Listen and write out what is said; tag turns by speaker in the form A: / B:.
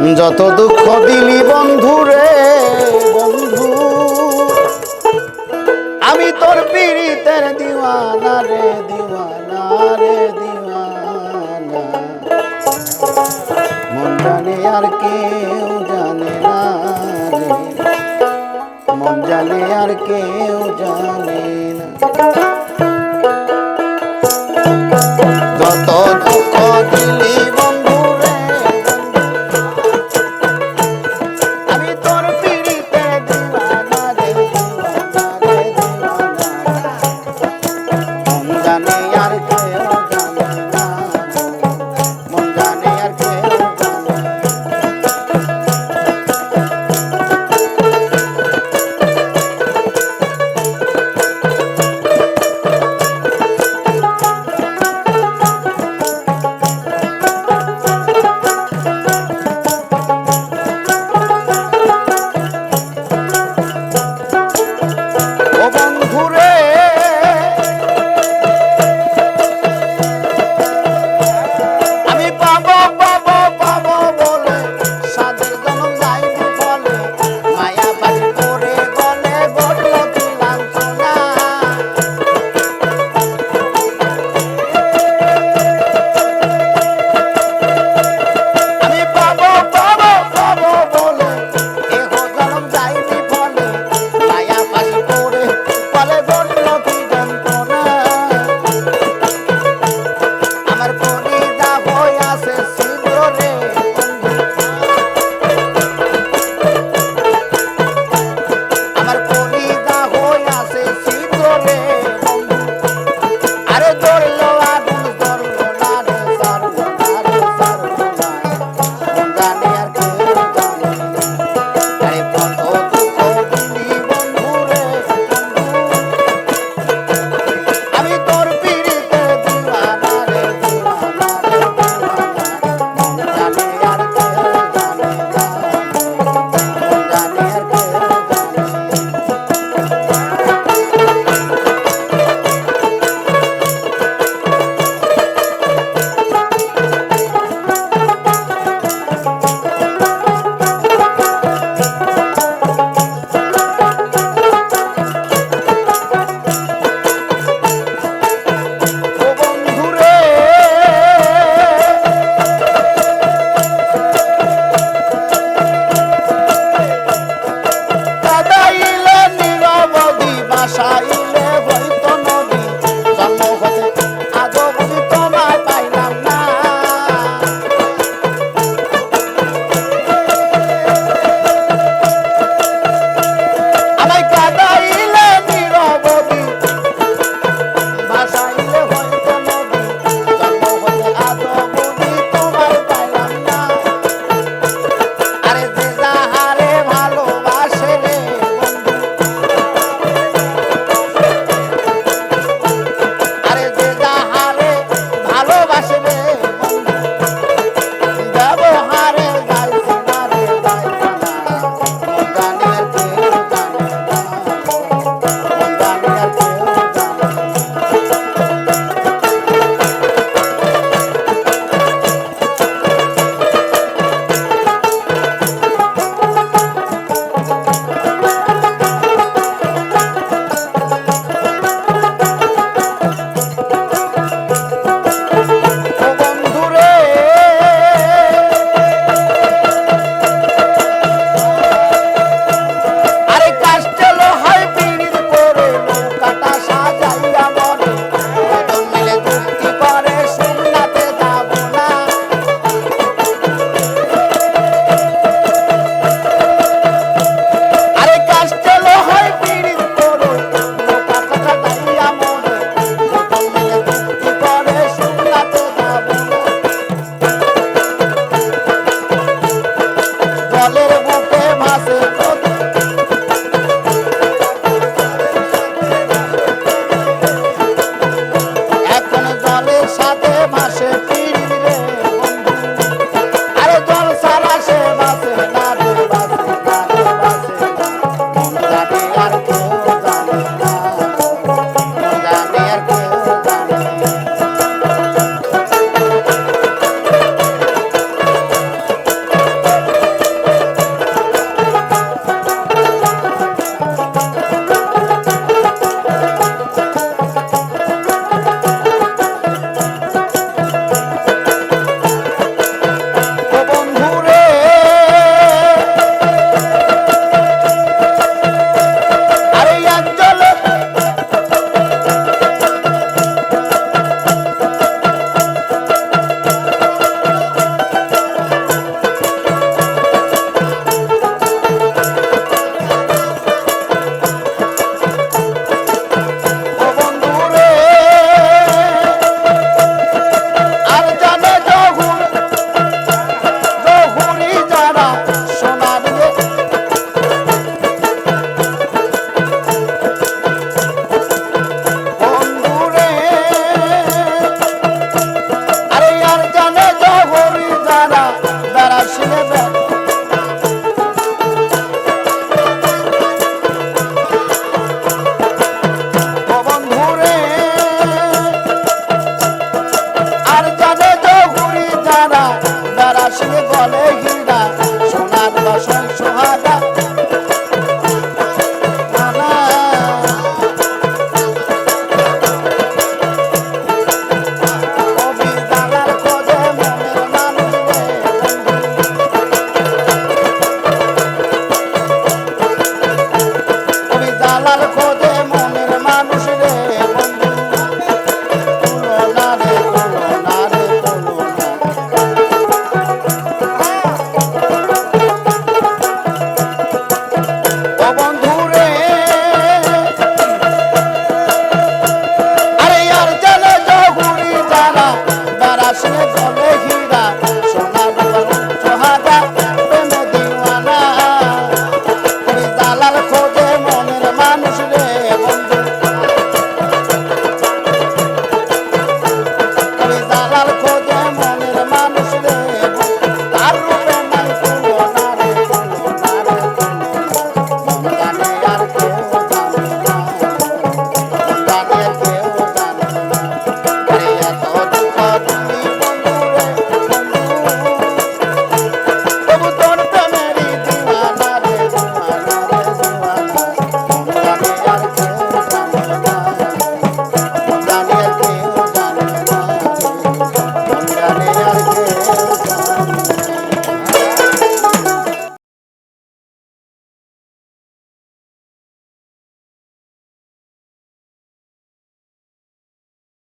A: যত দুঃখ দিলি বন্ধু রে, বন্ধু। আমি তোর পীড়িতের দিওয়ানা রে দিওয়ানা রে, দিওয়ানা। মন জানে আর কেউ জানে না রে। মন জানে আর কেউ জানে না।